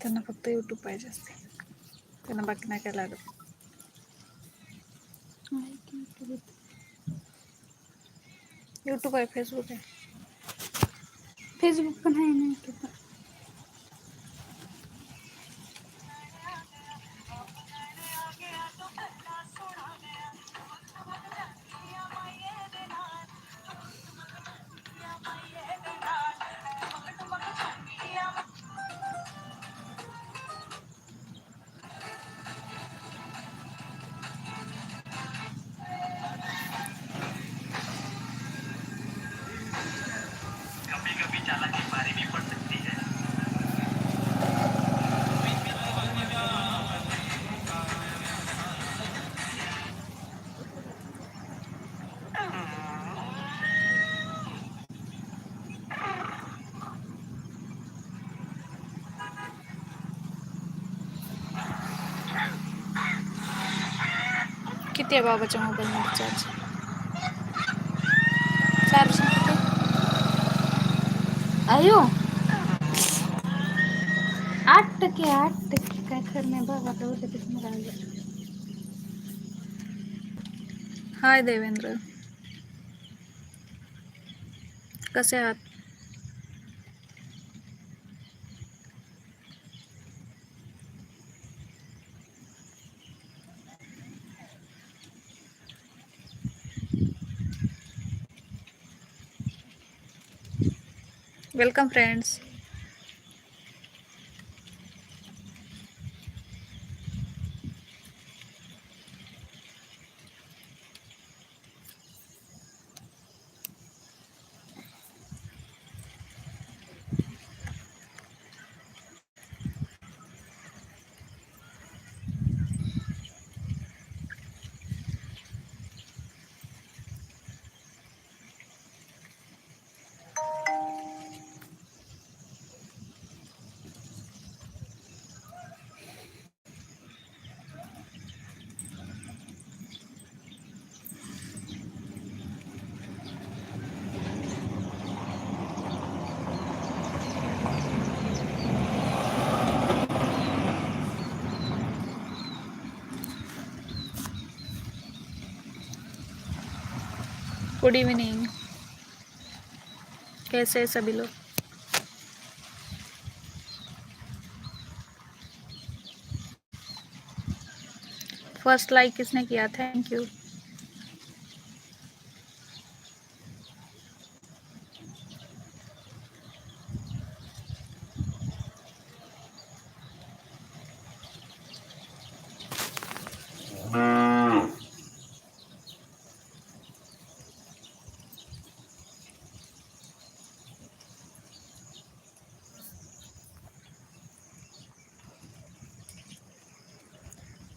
त्यांना फक्त यूट्यूब पाहिजे असते. त्यांना बाकी नाही काय लागत. यूट्यूब आहे फेसबुक आहे. फेसबुक पण आहे ना YouTube किती आहे बाबाच्या मोबाईलमध्ये चार्ज चार्ज किती? अयो! आठ टक्के आठ टक्के. काय खरं नाही बाबा तेवढं उद्यापासून मला आलं. हाय देवेंद्र. कसे आहात? Welcome friends. गुड इवनिंग कैसे हैं सभी लोग? फ़र्स्ट लाइक किसने किया? थैंक यू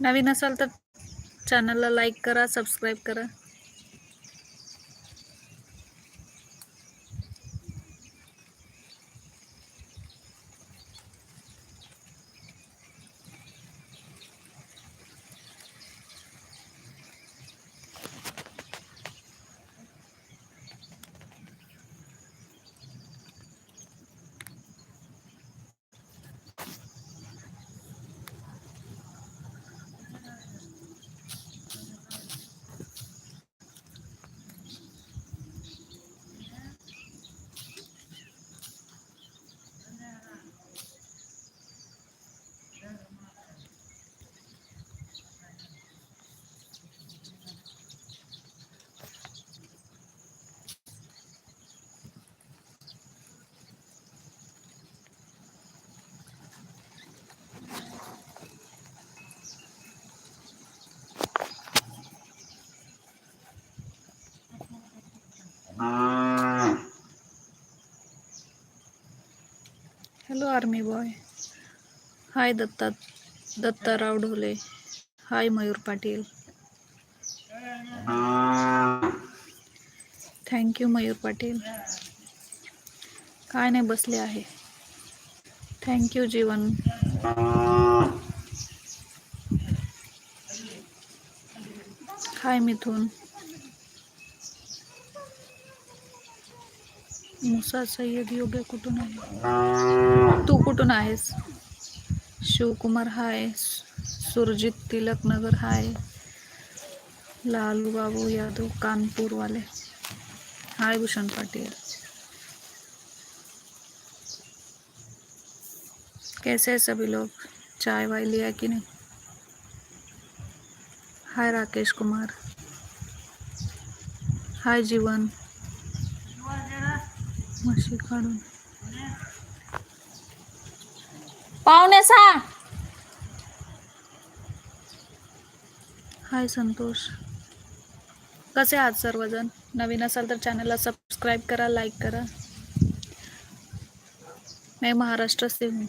नवीन असाल तर चॅनलला लाईक करा सबस्क्राईब करा. Hello army boy hi Datta Dattarao Dhole hi Mayur Patil thank you Mayur Patil काय नाही बसले आहे thank you Jeevan hi Mithun Musa Sayyed योग्य कुठून आहे? तू कुठून आहेस? शिवकुमार हाय सुरजित तिलक नगर हाय लालू बाबू यादव कानपूर वाले हाय भूषण पाटिल. कैसे हैं सभी लोग? चाय वाय लिया कि नहीं? हाय राकेश कुमार. हाय जीवन. म्हशी काढून. पाहुणे सा हाय संतोष. कसे आहात सर्वजण? नवीन असाल तर चॅनलला सबस्क्राईब करा लाईक करा. मैं महाराष्ट्र से हूँ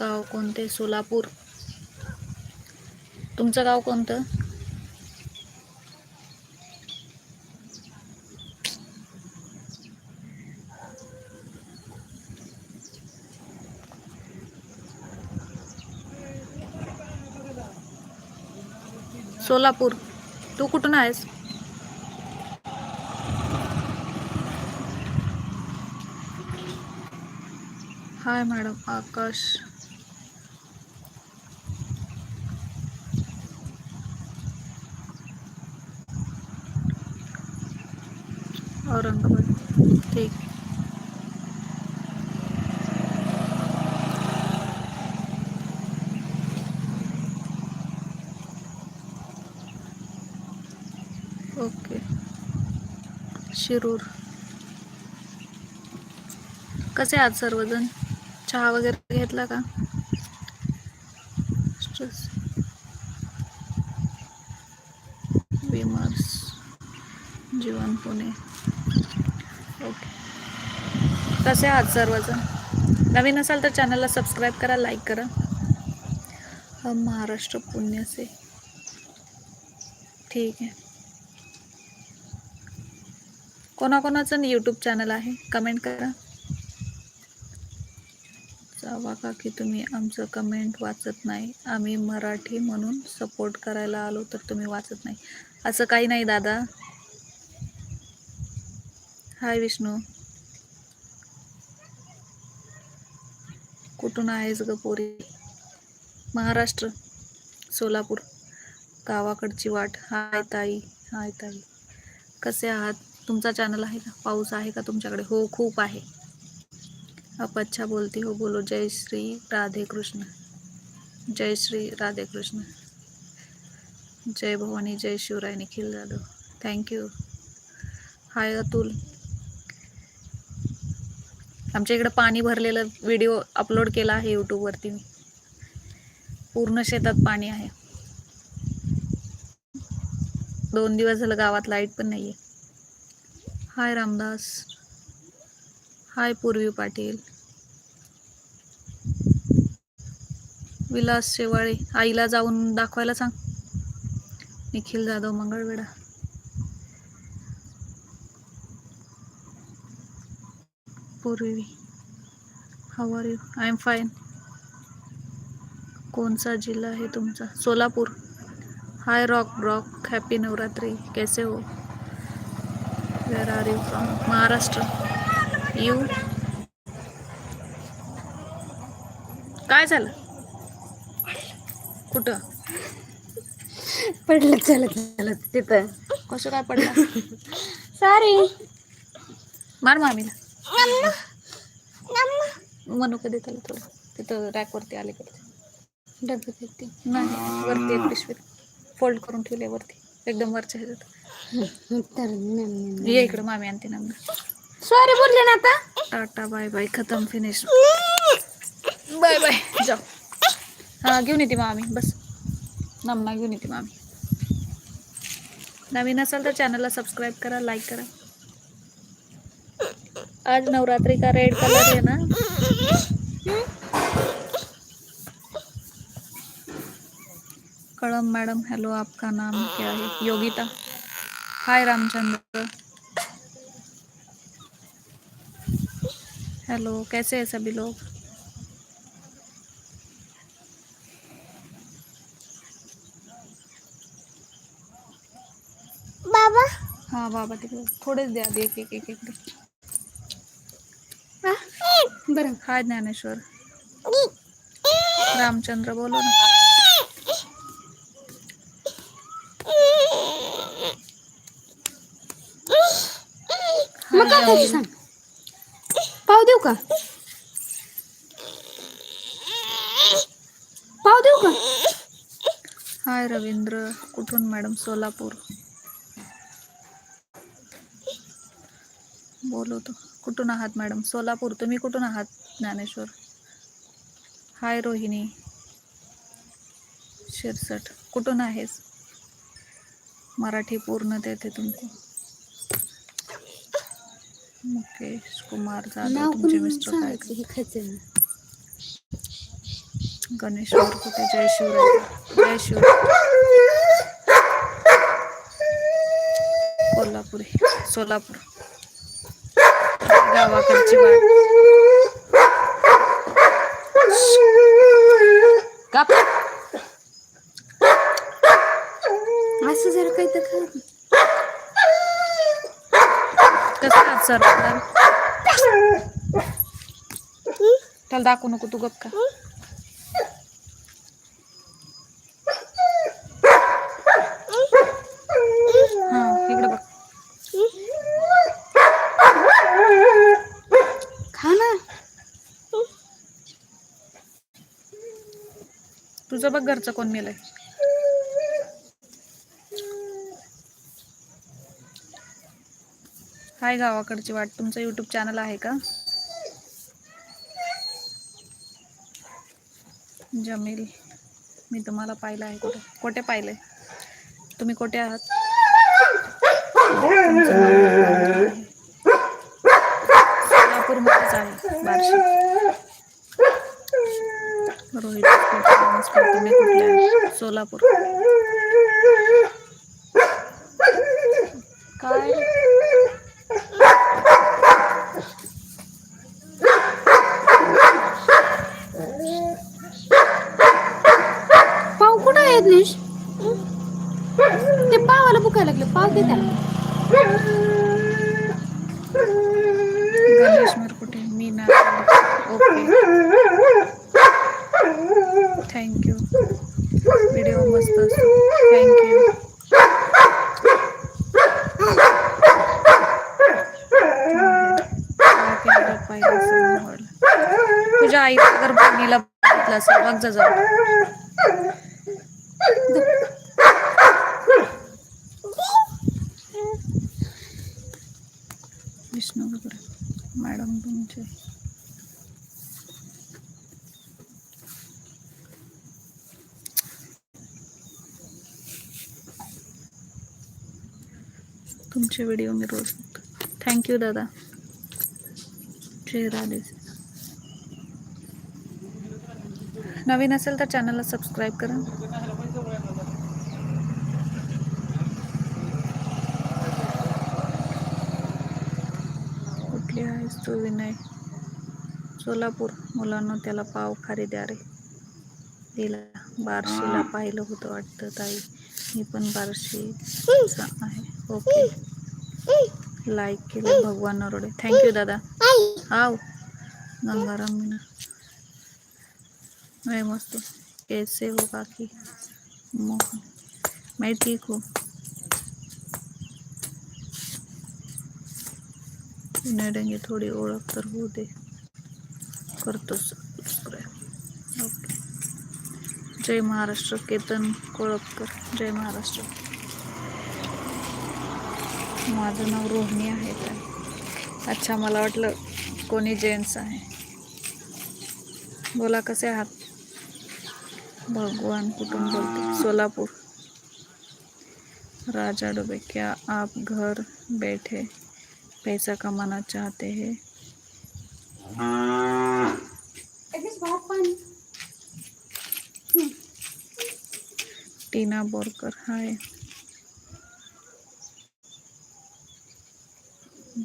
गाव कोणते? सोलापूर. तुमचं गाव कोणतं? सोलापूर. तू कुठून आहेस? Hi madam Akash. औरंगाबाद ठीक ओके शिरूर. कसे आहात सर्वजण? चहा वगैरे घेतला का? विमर्स जीवन पुणे. ओके कसे आहात सर्वजण? नवीन असाल तर चॅनलला सबस्क्राईब करा लाईक करा. हम महाराष्ट्र पुण्य से ठीक आहे. कोणाकोणाचं यूट्यूब चॅनल आहे? कमेंट करा. जावा का की तुम्ही आमचं कमेंट वाचत नाही? आम्ही मराठी म्हणून सपोर्ट करायला आलो तर तुम्ही वाचत नाही. असं काही नाही दादा. हाय विष्णू कुठून आहेस ग पोरी? महाराष्ट्र सोलापूर. गावाकडची वाट. हाय ताई हाय ताई. कसे आहात? तुमचा चॅनल आहे का? पाऊस आहे का तुमच्याकडे? हो खूप आहे. अपच्छा बोलते बोलती हो बोलो. जय श्री राधे कृष्ण. जय श्री राधे कृष्ण. जय भवानी जय Shivrai Nikhil Jadhav thank you hi Atul. आमच्या इकडं पाणी भरलेलं व्हिडिओ अपलोड केला आहे यूट्यूबवरती मी पूर्ण शेतात पाणी आहे. दोन दिवस झालं गावात लाइट पण नाही आहे हाय रामदास. हाय पूर्वी पाटील. विलास शेवाळे आईला जाऊन दाखवायला सांग. निखिल जाधव मंगळवेढा. पूर्वी. How are you I am fine कोणचा जिल्हा आहे तुमचा? Solapur. Hi rock rock happy Navratri कैसे हो? Where are you from Maharashtra you काय झालं? कुठं? पडलं चलत चलत तिथं. कसं काय पडलं? सॉरी मार मामीला. म्हणू कधी त्याला थोडं. तिथं रॅकवरती आले कधी डबे किती नाही वरती एक पिशवीत. फोल्ड करून ठेवले वरती. एकदम वरच्या ह्याच्यात. ये इकडं मामी आणते नंतर सॉरी बोलले ना आता. टाटा बाय बाय खतम फिनिश बाय बाय जाऊ. हा घेऊन येते मामी बस. नमना घेऊन येते मामी. नवीन असाल तर चॅनलला सबस्क्राईब करा लाईक करा. आज नवरात्रि का रेड कलर है ना? कड़म मैडम हेलो आपका नाम क्या है? योगिता। हाय रामचंद्र। हेलो कैसे हैं सभी लोग? बाबा। हाँ बाबा तिकडे थोडेच द्या आधी एक एक एक एक। दे. बरं हाय ज्ञानेश्वर। रामचंद्र बोलो ना। मग काय सांग? पाव देऊ का? पाव देऊ का? हाय रवींद्र कुठून मॅडम? सोलापूर. बोलवतो कुठून आहात मॅडम? सोलापूर. तुम्ही कुठून आहात ज्ञानेश्वर? हाय रोहिणी. शिरसट. कुठून आहेस? मराठी पूर्ण देते तुमचं. मुकेश कुमार जाधव तुमचे मिस्टर काय हे गणेश कुठे जय शिवराय जय शिवराय कोल्हापुरी सोलापूर गावाकडची वाट असं जरा काही तर कसं आहात सर त्याला दाखवू नको तू गप का हा इकडे बघ. खा ना. तुझं बघ घरचं कोण मेलंय हाय गावाकडची वाट? तुमचं यूट्यूब चॅनल आहे का? जमील. मी तुम्हाला पाहिलं आहे कुठे? कुठे पाहिलंय? तुम्ही कुठे आहात? सोलापूरमध्येच आहे. बार्शी. रोहित तुम्ही सोलापूर काय पाव ते पावाला बुकायला लागले पाव दे त्याला. कुठे? मी ना ओके. थँक्यू व्हिडिओ मस्त असतो. थँक्यू तुझ्या आईला जर बहिणीला बघितलं असेल बघ जा जाऊ विष्णू वगैरे मॅडम तुमचे तुमचे व्हिडिओ मी रोज थँक्यू दादा. जय राधे. नवीन असेल तर चॅनलला सबस्क्राईब करा. कुठली आहेस तू विनय? सोलापूर. मुलांना त्याला पाव खारी द्या रे दिला. बार्शीला पाहिलं होतं वाटतं ताई. मी पण बार्शीचा आहे. ओके लाईक केलं, भगवान नरोडे थँक्यू दादा। हाव गंगाराम मीना। मैं मस्त कैसे हो बाकी? मोहन। मैं ठीक हूँ। देंगे थोडी ओळख तर होऊ दे। करतो सबस्क्राईब ओके जय महाराष्ट्र, केतन कोळपकर जय महाराष्ट्र। माझं नाव रोहिणी आहे तर अच्छा मला वाटलं कोणी जेंट्स आहे. बोला कसे आहात? भगवान कुटुंब बोलते? सोलापूर. राजा डुबे क्या आप घर बैठे पैसा कमाना चाहते हैं. टीना बोरकर हाय.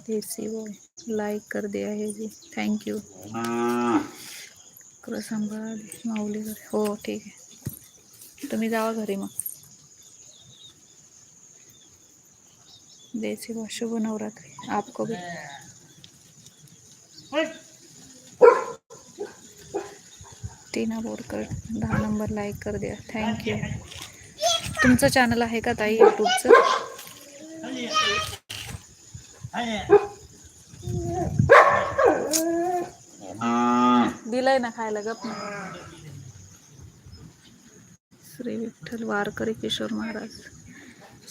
देसी बॉय लाइक कर दिया है जी. थैंक यू खरं सांभाळा माऊली घरी. हो ठीक आहे तुम्ही जावा घरी मग. देसी बॉय शुभ नवरात्री. आपको भी. टीना बोरकर दहा नंबर लाईक कर द्या. थँक्यू तुमचं चॅनल आहे का ताई? यूट्यूबचं दिलंय ना खायला गप श्री विठ्ठल वारकरी किशोर महाराज.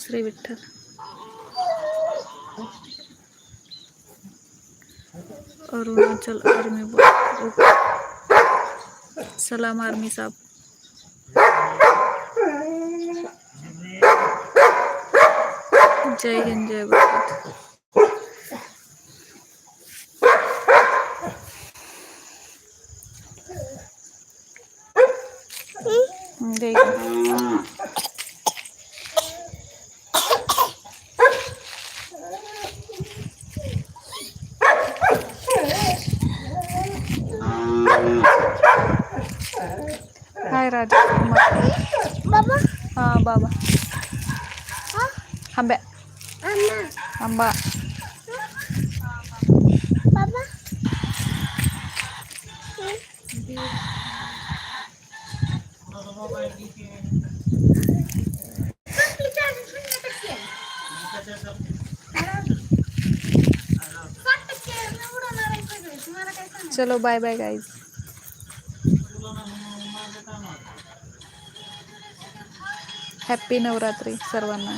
श्री विठ्ठल. अरुणाचल आर्मी सलाम आर्मी साहब जय हिंद जय भारत. हाय राजा बाबा हा बाबा आंब्या आंबा बाबा चलो bye bye guys happy Navratri सर्वांना.